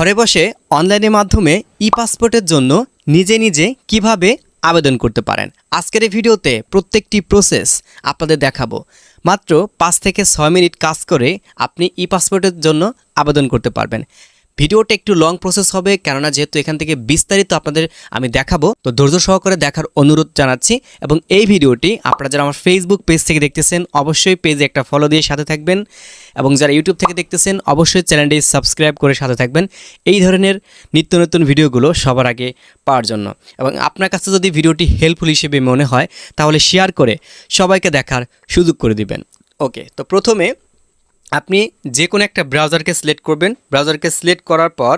ঘরে বসে অনলাইনের মাধ্যমে ই পাসপোর্টের জন্য নিজে নিজে কীভাবে আবেদন করতে পারেন? আজকের এই ভিডিওতে প্রত্যেকটি প্রসেস আপনাদের দেখাবো। মাত্র পাঁচ থেকে ছয় মিনিট কাজ করে আপনি ই পাসপোর্টের জন্য আবেদন করতে পারবেন। ভিডিওটা একটু লং প্রসেস হবে, কেননা যেহেতু এখান থেকে বিস্তারিত আপনাদের আমি দেখাবো, তো ধৈর্য সহকারে দেখার অনুরোধ জানাচ্ছি। এবং এই ভিডিওটি আপনারা যারা আমার ফেসবুক পেজ থেকে দেখতেছেন, অবশ্যই পেজে একটা ফলো দিয়ে সাথে থাকবেন। এবং যারা ইউটিউব থেকে দেখতেছেন, অবশ্যই চ্যানেলটি সাবস্ক্রাইব করে সাথে থাকবেন। এই ধরনের নিত্য নতুন ভিডিওগুলো সবার আগে পাওয়ার জন্য। এবং আপনার কাছে যদি ভিডিওটি হেল্পফুল হিসেবে মনে হয়, তাহলে শেয়ার করে সবাইকে দেখার সুযোগ করে দিবেন। ওকে তো প্রথমে আপনি যে কোনো একটা ব্রাউজারকে সিলেক্ট করবেন। ব্রাউজারকে সিলেক্ট করার পর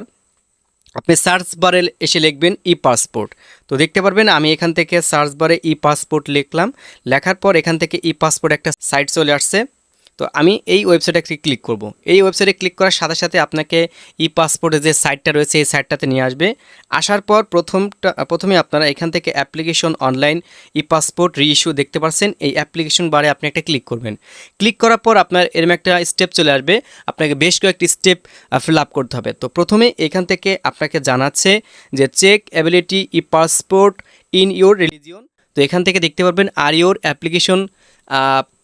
আপনি সার্চ বারে এসে লিখবেন ই পাসপোর্ট তো দেখতে পারবেন, আমি এখান থেকে সার্চ বারে ই পাসপোর্ট লিখলাম। লেখার পর এখান থেকে ই পাসপোর্ট একটা সাইট চলে আসছে। তো আমি এই ওয়েবসাইটে ক্লিক করব। এই ওয়েবসাইটে ক্লিক করার সাথে সাথে আপনাকে ই পাসপোর্টের যে সাইটটা রয়েছে, এই সাইটটাতে নিয়ে আসবে। আসার পর প্রথমটা প্রথমে আপনারা এখান থেকে application online e passport reissue দেখতে পাচ্ছেন এই অ্যাপ্লিকেশন বারে আপনি একটা ক্লিক করবেন। ক্লিক করার পর আপনার এরকম একটা স্টেপ চলে আসবে। আপনাকে বেশ কয়েকটি স্টেপ ফিল আপ করতে হবে। তো প্রথমে এখান থেকে আপনাকে জানাচ্ছে যে check ability e passport in your religion তো এখান থেকে দেখতে পারবেন আর ইউর অ্যাপ্লিকেশন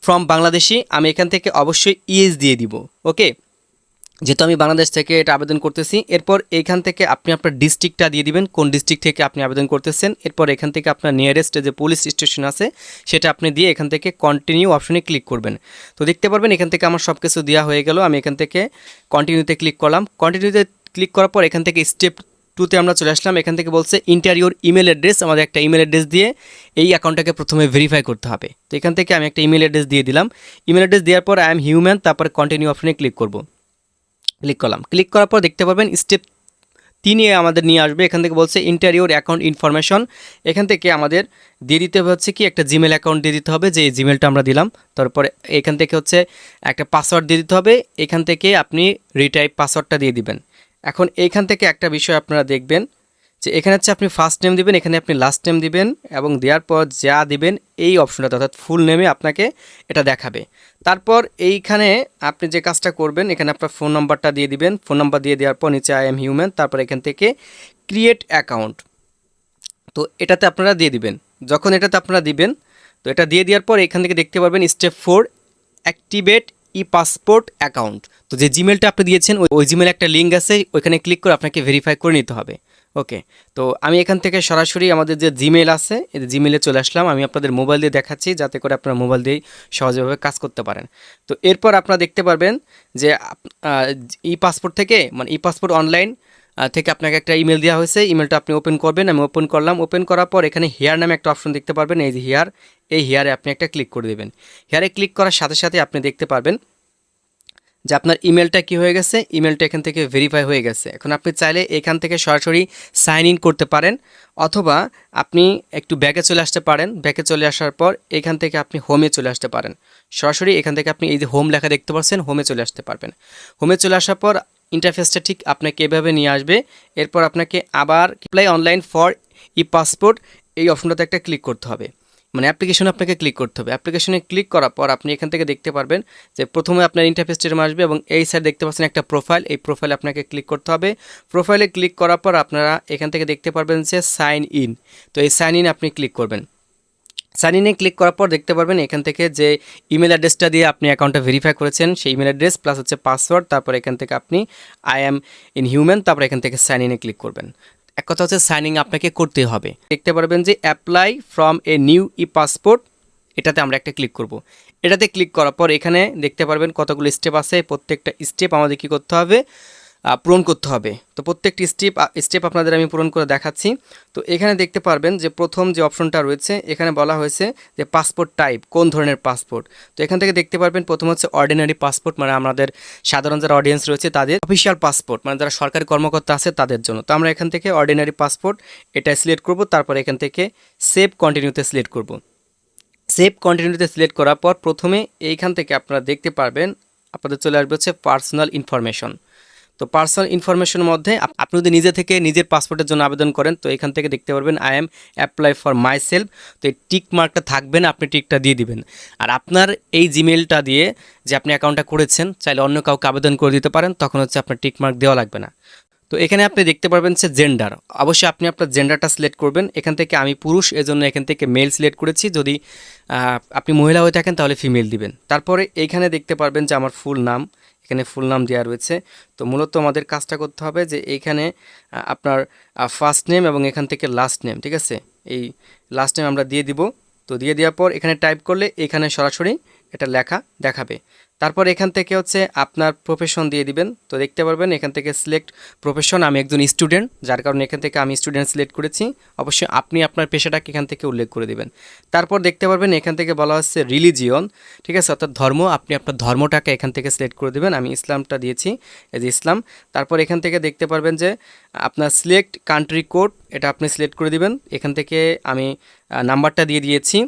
ফ্রম বাংলাদেশি, আমি এখান থেকে অবশ্যই ইএস দিয়ে দিব ওকে যেহেতু আমি বাংলাদেশ থেকে এটা আবেদন করতেছি, এরপর এখান থেকে আপনি আপনার ডিস্ট্রিক্টটা দিয়ে দিবেন, কোন ডিস্ট্রিক্ট থেকে আপনি আবেদন করতেছেন, এরপর এখান থেকে আপনার নিয়ারেস্ট যে পুলিশ স্টেশন আছে, সেটা আপনি দিয়ে এখান থেকে কন্টিনিউ অপশনে ক্লিক করবেন। তো দেখতে পারবেন, এখান থেকে আমার সব কিছু দেওয়া হয়ে গেল, আমি এখান থেকে কন্টিনিউতে ক্লিক করলাম কন্টিনিউতে ক্লিক করার পর এখান থেকে স্টেপ টুতে আমরা চলে আসলাম। এখান থেকে বলছে ইন্টারিওর ইমেল অ্যাড্রেস আমাদের একটা ইমেল অ্যাড্রেস দিয়ে এই অ্যাকাউন্টটাকে প্রথমে ভেরিফাই করতে হবে। তো এখান থেকে আমি একটা ইমেল অ্যাড্রেস দিয়ে দিলাম। ইমেল অ্যাড্রেস দেওয়ার পর আই এম হিউম্যান তারপরে কন্টিনিউ অপশনে ক্লিক করব। ক্লিক করলাম। ক্লিক করার পর দেখতে পারবেন স্টেপ তিনে আমাদের নিয়ে আসবে। এখান থেকে বলছে ইন্টারিওর অ্যাকাউন্ট ইনফরমেশন এখান থেকে আমাদের দিয়ে দিতে হচ্ছে কি, একটা জিমেল অ্যাকাউন্ট দিয়ে দিতে হবে, যে জিমেলটা আমরা দিলাম। তারপরে এখান থেকে হচ্ছে একটা পাসওয়ার্ড দিয়ে দিতে হবে। এখান থেকে আপনি রিটাইপ পাসওয়ার্ডটা দিয়ে দিবেন। এখন এইখান থেকে একটা বিষয় আপনারা দেখবেন যে এখানে হচ্ছে আপনি ফার্স্ট নেম দিবেন, এখানে আপনি লাস্ট নেম দিবেন এবং দেওয়ার পর যা দিবেন এই অপশনটাতে অর্থাৎ ফুল নেমে আপনাকে এটা দেখাবে। তারপর এইখানে আপনি যে কাজটা করবেন, এখানে আপনার ফোন নাম্বারটা দিয়ে দিবেন। ফোন নাম্বার দিয়ে দেওয়ার পর নিচে আই এম হিউম্যান তারপর এখান থেকে ক্রিয়েট অ্যাকাউন্ট তো এটাতে আপনারা দিয়ে দিবেন। যখন এটাতে আপনারা দিবেন, তো এটা দিয়ে দেওয়ার পর এখান থেকে দেখতে পারবেন step four activate e passport account তো যে জিমেলটা আপনি দিয়েছেন, ওই জিমেল একটা লিঙ্ক আছে, ওইখানে ক্লিক করে আপনাকে ভেরিফাই করে নিতে হবে। ওকে তো আমি এখান থেকে সরাসরি আমাদের যে জিমেল আছে, এই জিমেলে চলে আসলাম। আমি আপনাদের মোবাইল দিয়ে দেখাচ্ছি, যাতে করে আপনারা মোবাইল দিয়েই সহজভাবে কাজ করতে পারেন। তো এরপর আপনারা দেখতে পারবেন যে ই পাসপোর্ট থেকে মানে ই পাসপোর্ট অনলাইন থেকে আপনাকে একটা ইমেল দেওয়া হয়েছে। ইমেলটা আপনি ওপেন করবেন। আমি ওপেন করলাম। ওপেন করার পর এখানে হেয়ার নামে একটা অপশন দেখতে পারবেন। এই যে হেয়ার এই হেয়ারে আপনি একটা ক্লিক করে দেবেন। হেয়ারে ক্লিক করার সাথে সাথে আপনি দেখতে পারবেন যে আপনার ইমেলটা কি হয়ে গেছে। ইমেলটা এখান থেকে ভেরিফাই হয়ে গেছে। এখন আপনি চাইলে এখান থেকে সরাসরি সাইন ইন করতে পারেন। অথবা আপনি একটু ব্যাকে চলে আসতে পারেন। ব্যাকে চলে আসার পর এখান থেকে আপনি হোমে চলে আসতে পারেন। সরাসরি এখান থেকে আপনি এই যে হোম লেখা দেখতে পাচ্ছেন হোমে চলে আসতে পারবেন। হোমে চলে আসার পর ইন্টারফেসটা ঠিক আপনাকে এভাবে নিয়ে আসবে। এরপর আপনাকে আবার apply online for e passport এই অপশনটাতে একটা ক্লিক করতে হবে। মানে অ্যাপ্লিকেশন আপনাকে ক্লিক করতে হবে। অ্যাপ্লিকেশনে ক্লিক করার পর আপনি এখান থেকে দেখতে পারবেন যে প্রথমে আপনার ইন্টারফেস টেরম আসবে এবং এই সাইড দেখতে পাচ্ছেন একটা প্রোফাইল এই প্রোফাইলে আপনাকে ক্লিক করতে হবে। প্রোফাইলে ক্লিক করার পর আপনারা এখান থেকে দেখতে পারবেন যে সাইন ইন তো এই সাইন ইন আপনি ক্লিক করবেন। সাইন ইনে ক্লিক করার পর দেখতে পারবেন এখান থেকে যে ইমেল অ্যাড্রেসটা দিয়ে আপনি অ্যাকাউন্টটা ভেরিফাই করেছেন, সেই ইমেল অ্যাড্রেস প্লাস হচ্ছে পাসওয়ার্ড তারপর এখান থেকে আপনি আই এম ইন হিউম্যান তারপর এখান থেকে সাইন ইনে ক্লিক করবেন। এক কথা হচ্ছে সাইন ইন আপনাকে করতে হবে। দেখতে পারবেন যে apply from a new e passport এটাতে আমরা একটা ক্লিক করব। এটাতে ক্লিক করার পর এখানে দেখতে পারবেন কতগুলো স্টেপ আছে, প্রত্যেকটা স্টেপ আমাদের কী করতে হবে? পূরণ করতে হবে। তো প্রত্যেকটি স্টেপ স্টেপ আপনাদের আমি পূরণ করে দেখাচ্ছি। তো এখানে দেখতে পারবেন যে প্রথম যে অপশনটা রয়েছে, এখানে বলা হয়েছে যে পাসপোর্ট টাইপ কোন ধরনের পাসপোর্ট তো এখান থেকে দেখতে পারবেন প্রথম হচ্ছে অর্ডিনারি পাসপোর্ট মানে আমাদের সাধারণ যারা অডিয়েন্স রয়েছে, তাদের অফিসিয়াল পাসপোর্ট মানে যারা সরকারি কর্মকর্তা আছে, তাদের জন্য। তো আমরা এখান থেকে অর্ডিনারি পাসপোর্ট এটা সিলেক্ট করব, তারপর এখান থেকে সেভ কন্টিনিউতে সিলেক্ট করব। সেভ কন্টিনিউতে সিলেক্ট করার পর প্রথমে এইখান থেকে আপনারা দেখতে পারবেন, আপনাদের চলে আসবে হচ্ছে পার্সোনাল ইনফরমেশন তো পার্সোনাল ইনফরমেশনের মধ্যে আপনি যদি নিজে থেকে নিজের পাসপোর্টের জন্য আবেদন করেন, তো এখান থেকে দেখতে পারবেন I am apply for myself তো এই টিক মার্কটা থাকবে না, আপনি টিকটা দিয়ে দিবেন। আর আপনার এই জিমেলটা দিয়ে যে আপনি অ্যাকাউন্টটা করেছেন, চাইলে অন্য কাউকে আবেদন করে দিতে পারেন, তখন হচ্ছে আপনার টিক মার্ক দেওয়া লাগবে না। তো এখানে আপনি দেখতে পারবেন যে জেন্ডার অবশ্যই আপনি আপনার জেন্ডারটা সিলেক্ট করবেন। এখান থেকে আমি পুরুষ, এজন্য এখান থেকে মেল সিলেক্ট করেছি। যদি আপনি মহিলা হয়ে থাকেন, তাহলে ফিমেল দিবেন। তারপরে এইখানে দেখতে পারবেন যে আমার ফুল নাম। এখানে ফুল নাম দেওয়া রয়েছে। তো মূলত আমাদের কাজটা করতে হবে যে এইখানে আপনার ফার্স্ট নেম এবং এখান থেকে লাস্ট নেম ঠিক আছে? এই লাস্ট নেম আমরা দিয়ে দিব। তো দিয়ে দেওয়ার পর এখানে টাইপ করলে এখানে সরাসরি এটা লেখা দেখাবে। তারপর এখান থেকে হচ্ছে আপনার প্রফেশন দিয়ে দিবেন। তো দেখতে পারবেন, এখান থেকে সিলেক্ট প্রফেশন আমি একজন স্টুডেন্ট যার কারণে এখান থেকে আমি স্টুডেন্ট সিলেক্ট করেছি। অবশ্যই আপনি আপনার পেশাটাকে এখান থেকে উল্লেখ করে দিবেন। তারপর দেখতে পারবেন, এখান থেকে বলা হচ্ছে রিলিজিয়ন ঠিক আছে? অর্থাৎ ধর্ম, আপনি আপনার ধর্মটাকে এখান থেকে সিলেক্ট করে দিবেন। আমি ইসলামটা দিয়েছি যে ইসলাম। তারপর এখান থেকে দেখতে পারবেন যে আপনার সিলেক্ট কান্ট্রি কোড এটা আপনি সিলেক্ট করে দিবেন। এখান থেকে আমি নাম্বারটা দিয়ে দিয়েছি।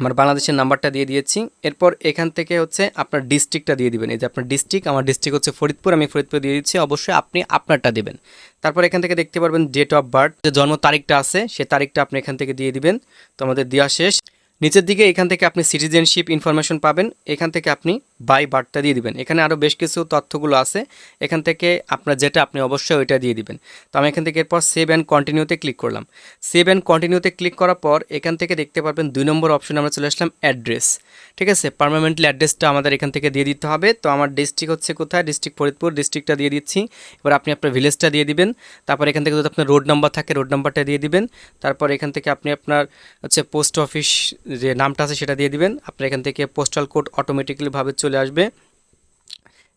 আমার বাংলাদেশের নাম্বারটা দিয়ে দিয়েছি। এরপর এখান থেকে হচ্ছে আপনার ডিস্ট্রিক্টটা দিয়ে দিবেন। এই যে আপনার ডিস্ট্রিক্ট আমার ডিস্ট্রিক্ট হচ্ছে ফরিদপুর, আমি ফরিদপুর দিয়ে দিচ্ছি। অবশ্যই আপনি আপনারটা দেবেন। তারপর এখান থেকে দেখতে পারবেন ডেট অফ বার্থ যে জন্ম তারিখটা আছে, সে তারিখটা আপনি এখান থেকে দিয়ে দিবেন। তো আমাদের দেওয়া শেষ। নিচের দিকে এখান থেকে আপনি সিটিজেনশিপ ইনফরমেশন পাবেন। এখান থেকে আপনি বাই বার্থটা দিয়ে দিবেন। এখানে আরও বেশ কিছু তথ্যগুলো আছে। এখান থেকে আপনার যেটা আপনি অবশ্যই ওইটা দিয়ে দিবেন। তো আমি এখান থেকে এরপর সেভ অ্যান্ড কন্টিনিউতে ক্লিক করলাম। সেভ অ্যান্ড কন্টিনিউতে ক্লিক করার পর এখান থেকে দেখতে পারবেন দুই নম্বর অপশনে আমরা চলে আসলাম অ্যাড্রেস ঠিক আছে? পার্মানেন্টলি অ্যাড্রেসটা আমাদের এখান থেকে দিয়ে দিতে হবে। তো আমার ডিস্ট্রিক্ট হচ্ছে কোথায়? ডিস্ট্রিক্ট ফরিদপুর ডিস্ট্রিক্টটা দিয়ে দিচ্ছি। এবার আপনি আপনার ভিলেজটা দিয়ে দিবেন। তারপর এখান থেকে যদি আপনার রোড নাম্বার থাকে রোড নাম্বারটা দিয়ে দিবেন। তারপর এখান থেকে আপনি আপনার হচ্ছে পোস্ট অফিস যে নামটা আছে সেটা দিয়ে দিবেন। আপনার এখান থেকে পোস্টাল কোড অটোমেটিক্যালিভাবে চলে আসবে।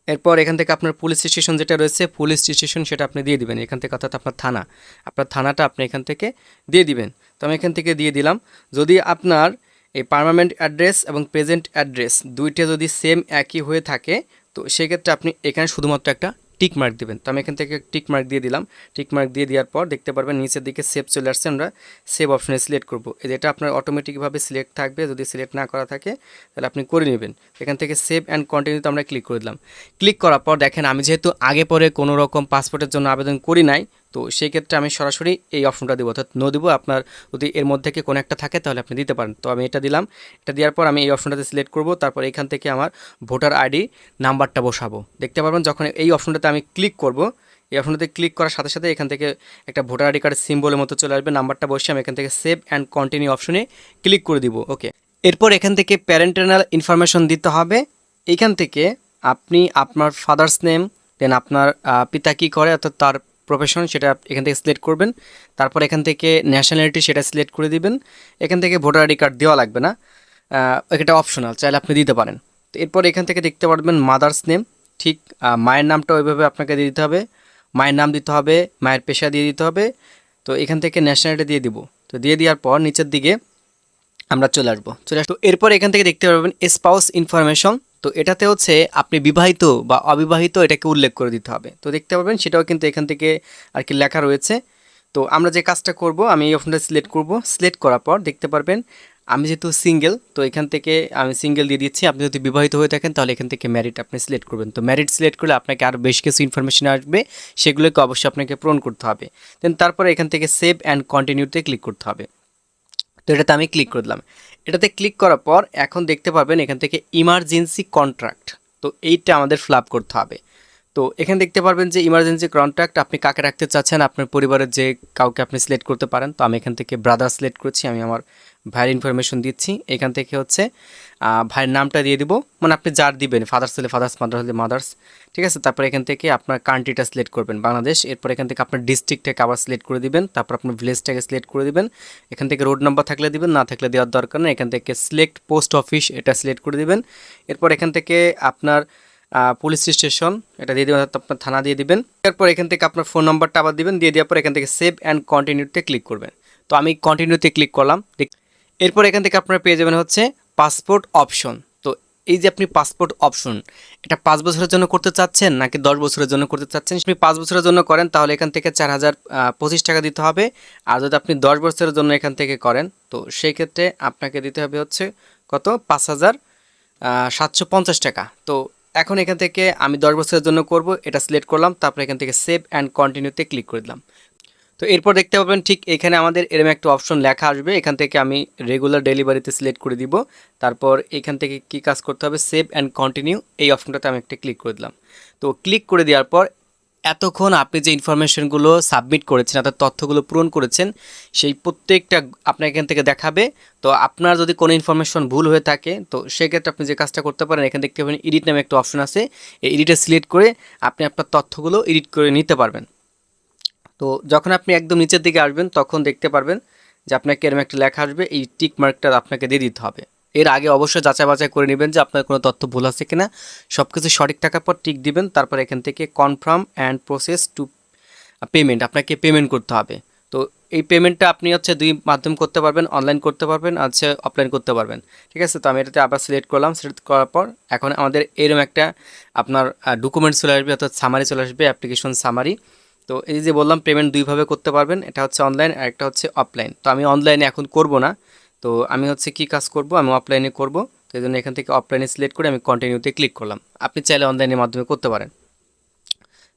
এরপর এখান থেকে আপনার পুলিশ স্টেশন যেটা রয়েছে পুলিশ স্টেশন সেটা আপনি দিয়ে দিবেন। এখান থেকে অর্থাৎ আপনার থানা। আপনার থানাটা আপনি এখান থেকে দিয়ে দিবেন। তো আমি এখান থেকে দিয়ে দিলাম। যদি আপনার এই পার্মানেন্ট অ্যাড্রেস এবং প্রেজেন্ট অ্যাড্রেস দুইটা যদি সেম একই হয়ে থাকে, তো সেক্ষেত্রে আপনি এখানে শুধুমাত্র একটা টিক মার্ক দেবেন। তো আমি এখান থেকে টিক মার্ক দিয়ে দিলাম। টিক মার্ক দিয়ে দেওয়ার পর দেখতে পারবেন নিচের দিকে সেভ চলে আসছে। আমরা সেভ অপশনে সিলেক্ট করব। এটা আপনার অটোমেটিকভাবে সিলেক্ট থাকবে। যদি সিলেক্ট না করা থাকে, তাহলে আপনি করে নেবেন। এখান থেকে সেভ অ্যান্ড কন্টিনিউতে আমরা ক্লিক করে দিলাম। ক্লিক করার পর দেখেন আমি যেহেতু আগে পরে কোনো রকম পাসপোর্টের জন্য আবেদন করি নাই তো সেই ক্ষেত্রে আমি সরাসরি এই অপশনটা দেবো। অর্থাৎ নো দেবো। আপনার যদি এর মধ্যে কি কোনো একটা থাকে, তাহলে আপনি দিতে পারেন। তো আমি এটা দিলাম। এটা দেওয়ার পর আমি এই অপশনটাতে সিলেক্ট করব। তারপর এখান থেকে আমার ভোটার আইডি নাম্বারটা বসাবো। দেখতে পারবেন, যখন এই অপশনটাতে আমি ক্লিক করব, এই অপশনটাতে ক্লিক করার সাথে সাথে এখান থেকে একটা ভোটার আইডি কার্ডের সিম্বলের মতো চলে আসবে। নাম্বারটা বসে আমি এখান থেকে সেভ অ্যান্ড কন্টিনিউ অপশনে ক্লিক করে দিব। ওকে এরপর এখান থেকে প্যারেন্টাল ইনফরমেশন দিতে হবে। এইখান থেকে আপনি আপনার ফাদার্স নেম দেন আপনার পিতা কী করে, অর্থাৎ তার প্রফেশন সেটা এখান থেকে সিলেক্ট করবেন। তারপর এখান থেকে ন্যাশনালিটি সেটা সিলেক্ট করে দিবেন। এখান থেকে ভোটার আইডি কার্ড দেওয়া লাগবে না। এটা অপশনাল চাইলে আপনি দিতে পারেন। তো এরপর এখান থেকে দেখতে পারবেন মাদার্স নেম ঠিক মায়ের নামটা ওইভাবে আপনাকে দিয়ে দিতে হবে। মায়ের নাম দিতে হবে, মায়ের পেশা দিয়ে দিতে হবে। তো এখান থেকে ন্যাশনালিটি দিয়ে দিব। তো দিয়ে দেওয়ার পর নিচের দিকে আমরা চলে আসব। চলে আসব এরপর এখান থেকে দেখতে পারবেন স্পাউস ইনফরমেশন তো এটাতে হচ্ছে আপনি বিবাহিত বা অবিবাহিত এটাকে উল্লেখ করে দিতে হবে। তো দেখতে পাবেন সেটাও কিন্তু এখান থেকে আর কি লেখা রয়েছে। তো আমরা যে কাজটা করব, আমি এই অপশনটা সিলেক্ট করব। সিলেক্ট করার পর দেখতে পারবেন আমি যেহেতু সিঙ্গেল তো এখান থেকে আমি সিঙ্গেল দিয়ে দিচ্ছি। আপনি যদি বিবাহিত হয়ে থাকেন তাহলে এখান থেকে ম্যারিড আপনি সিলেক্ট করবেন। তো ম্যারিড সিলেক্ট করলে আপনাকে আরও বেশ কিছু ইনফরমেশন আসবে, সেগুলোকে অবশ্যই আপনাকে পূরণ করতে হবে। দেন তারপরে এখান থেকে সেভ অ্যান্ড কন্টিনিউতে ক্লিক করতে হবে। তো এটাতে আমি ক্লিক করে দিলাম। এটাতে ক্লিক করার পর এখন দেখতে পাবেন এখান থেকে ইমার্জেন্সি কন্ট্রাক্ট তো এইটা আমাদের ফ্লাপ করতে হবে। তো এখানে দেখতে পারবেন যে ইমার্জেন্সি কন্ট্রাক্ট আপনি কাকে রাখতে চাচ্ছেন? আপনার পরিবারের যে কাউকে আপনি সিলেক্ট করতে পারেন। তো আমি এখান থেকে ব্রাদার সিলেক্ট করছি, আমি আমার ভাইয়ের ইনফরমেশন দিচ্ছি। এখান থেকে হচ্ছে ভাইয়ের নামটা দিয়ে দিব। মানে আপনি যার দিবেন ফাদার্স হলে ফাদার্স মাদার হলে মাদার্স ঠিক আছে? তারপর এখান থেকে আপনার কান্ট্রিটা সিলেক্ট করবেন, বাংলাদেশ। এরপর এখান থেকে আপনার ডিস্ট্রিক্টটাকে আবার সিলেক্ট করে দিবেন। তারপর আপনার ভিলেজটাকে সিলেক্ট করে দিবেন। এখান থেকে রোড নাম্বার থাকলে দিবেন, না থাকলে দেওয়ার দরকার নেই। এখান থেকে সিলেক্ট পোস্ট অফিস এটা সিলেক্ট করে দিবেন। এরপর এখান থেকে আপনার পুলিশ স্টেশন এটা দিয়ে দেবেন আপনার থানা দিয়ে দিবেন। এরপর এখান থেকে আপনার ফোন নাম্বারটা আবার দিবেন, দিয়ে দেওয়ার পর এখান থেকে সেভ অ্যান্ড কন্টিনিউতে ক্লিক করবেন। তো আমি কন্টিনিউতে ক্লিক করলাম। এরপর এখান থেকে আপনারা পেয়ে যাবেন হচ্ছে পাসপোর্ট অপশন তো এই যে আপনি পাসপোর্ট অপশন এটা পাঁচ বছরের জন্য করতে চাচ্ছেন নাকি দশ বছরের জন্য করতে চাচ্ছেন? আপনি পাঁচ বছরের জন্য করেন, তাহলে এখান থেকে চার হাজার পঁচিশ টাকা দিতে হবে। আর যদি আপনি দশ বছরের জন্য এখান থেকে করেন, তো সেই ক্ষেত্রে আপনাকে দিতে হবে হচ্ছে কত? পাঁচ হাজার সাতশো পঞ্চাশ টাকা। তো এখন এখান থেকে আমি দশ বছরের জন্য করব, এটা সিলেক্ট করলাম, তারপর এখান থেকে সেভ অ্যান্ড কন্টিনিউতে ক্লিক করে দিলাম। তো এরপর দেখতে পাবেন ঠিক এখানে আমাদের এরকম একটা অপশন লেখা আসবে। এখান থেকে আমি রেগুলার ডেলিভারিতে সিলেক্ট করে দিব। তারপর এখান থেকে কি কাজ করতে হবে? সেভ অ্যান্ড কন্টিনিউ এই অপশনটাতে আমি একটা ক্লিক করে দিলাম। তো ক্লিক করে দেওয়ার পর এতক্ষণ আপনি যে ইনফরমেশনগুলো সাবমিট করেছেন, অর্থাৎ তথ্যগুলো পূরণ করেছেন, সেই প্রত্যেকটা আপনার এখান থেকে দেখাবে। তো আপনার যদি কোনো ইনফরমেশন ভুল হয়ে থাকে, তো সেক্ষেত্রে আপনি যে কাজটা করতে পারেন, এখান দেখতে পাবেন এডিট নামে একটা অপশন আছে। এই এডিটে সিলেক্ট করে আপনি আপনার তথ্যগুলো এডিট করে নিতে পারবেন। তো যখন আপনি একদম নিচের দিকে আসবেন, তখন দেখতে পারবেন যে আপনাকে এরকম একটা লেখা আসবে, এই টিক মার্কটা আপনাকে দিয়ে দিতে হবে। এর আগে অবশ্যই যাচাই বাছাই করে নেবেন যে আপনার কোনো তথ্য ভুল আছে কিনা। সব কিছু সঠিক থাকার পর টিক দিবেন, তারপর এখান থেকে confirm and process to payment আপনাকে পেমেন্ট করতে হবে। তো এই পেমেন্টটা আপনি হচ্ছে দুই মাধ্যম করতে পারবেন অনলাইন করতে পারবেন হচ্ছে অফলাইন করতে পারবেন। ঠিক আছে? তো আমি এটাতে আবার সিলেক্ট করলাম সিলেক্ট করার পর এখন আমাদের এরকম একটা আপনার ডকুমেন্ট চলে আসবে, অর্থাৎ সামারি চলে আসবে অ্যাপ্লিকেশন সামারি তো এই যে বললাম পেমেন্ট দুইভাবে করতে পারবেন, এটা হচ্ছে অনলাইন আর একটা হচ্ছে অফলাইন তো আমি অনলাইনে এখন করব না, তো আমি হচ্ছে কি কাজ করব, আমি অফলাইনে করব, তো এই জন্য এখান থেকে অফলাইনে সিলেক্ট করে আমি কন্টিনিউতে ক্লিক করলাম। আপনি চাইলে অনলাইনের মাধ্যমে করতে পারেন।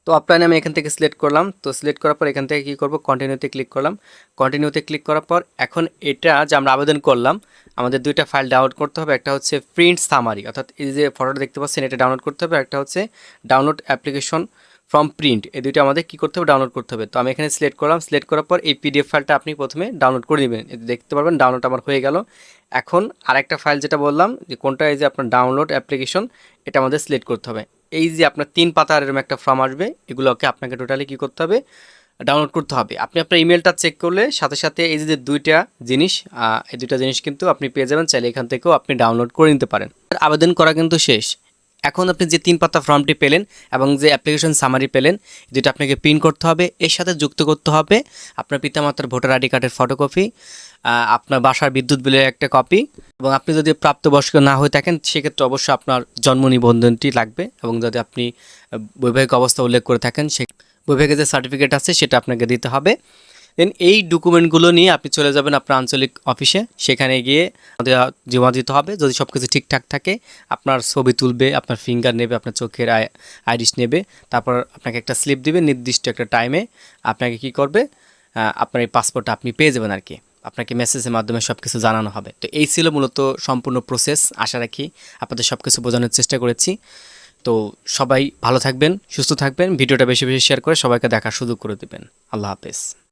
তো অফলাইনে আমি এখান থেকে সিলেক্ট করলাম, তো সিলেক্ট করার পর এখান থেকে কী করব কন্টিনিউতে ক্লিক করলাম। কন্টিনিউতে ক্লিক করার পর এখন এটা যে আমরা আবেদন করলাম, আমাদের দুইটা ফাইল ডাউনলোড করতে হবে, একটা হচ্ছে প্রিন্ট সামারি অর্থাৎ এই যে ফটোটা দেখতে পাচ্ছেন, এটা ডাউনলোড করতে হবে একটা হচ্ছে ডাউনলোড অ্যাপ্লিকেশন ফ্রম প্রিন্ট এই দুইটা আমাদের কী করতে হবে? ডাউনলোড করতে হবে। তো আমি এখানে সিলেক্ট করলাম। সিলেক্ট করার পর এই পিডিএফ ফাইলটা আপনি প্রথমে ডাউনলোড করে নেবেন। দেখতে পারবেন ডাউনলোড আমার হয়ে গেল। এখন আরেকটা ফাইল যেটা বললাম, যে কোনটা এই যে আপনার ডাউনলোড অ্যাপ্লিকেশন এটা আমাদের সিলেক্ট করতে হবে। এই যে আপনার তিন পাতার এরকম একটা ফর্ম আসবে, এগুলোকে আপনাকে টোটালি কী করতে হবে? ডাউনলোড করতে হবে। আপনি আপনার ইমেলটা চেক করলে সাথে সাথে এই যে দুইটা জিনিস এই দুইটা জিনিস কিন্তু আপনি পেয়ে যাবেন। চাইলে এখান থেকেও আপনি ডাউনলোড করে নিতে পারেন। আবেদন করা কিন্তু শেষ। এখন আপনি যে তিন পাতা ফর্মটি পেলেন এবং যে অ্যাপ্লিকেশন সামারি পেলেন, যেটা আপনাকে প্রিন্ট করতে হবে, এর সাথে যুক্ত করতে হবে আপনার পিতামাতার ভোটার আইডি কার্ডের ফটোকপি আপনার বাসার বিদ্যুৎ বিলের একটা কপি এবং আপনি যদি প্রাপ্তবয়স্ক না হয়ে থাকেন, সেক্ষেত্রে অবশ্যই আপনার জন্ম নিবন্ধনটি লাগবে এবং যদি আপনি বৈবাহিক অবস্থা উল্লেখ করে থাকেন, সে বৈবাহিকের যে সার্টিফিকেট আছে, সেটা আপনাকে দিতে হবে। দেন এই ডকুমেন্টগুলো নিয়ে আপনি চলে যাবেন আপনার আঞ্চলিক অফিসে। সেখানে গিয়ে জমা দিতে হবে। যদি সব কিছু ঠিকঠাক থাকে, আপনার ছবি তুলবে, আপনার ফিঙ্গার নেবে, আপনার চোখের আইরিশ নেবে, তারপর আপনাকে একটা স্লিপ দিবে নির্দিষ্ট একটা টাইমে আপনাকে কি করবে? আপনার এই পাসপোর্টটা আপনি পেয়ে যাবেন আর কি আপনাকে মেসেজের মাধ্যমে সব কিছু জানানো হবে। তো এই ছিল মূলত সম্পূর্ণ প্রসেস আশা রাখি আপনাদের সব কিছু বোঝানোর চেষ্টা করেছি। তো সবাই ভালো থাকবেন, সুস্থ থাকবেন। ভিডিওটা বেশি বেশি শেয়ার করে সবাইকে দেখার সুযোগ করে দেবেন। আল্লাহ হাফেজ।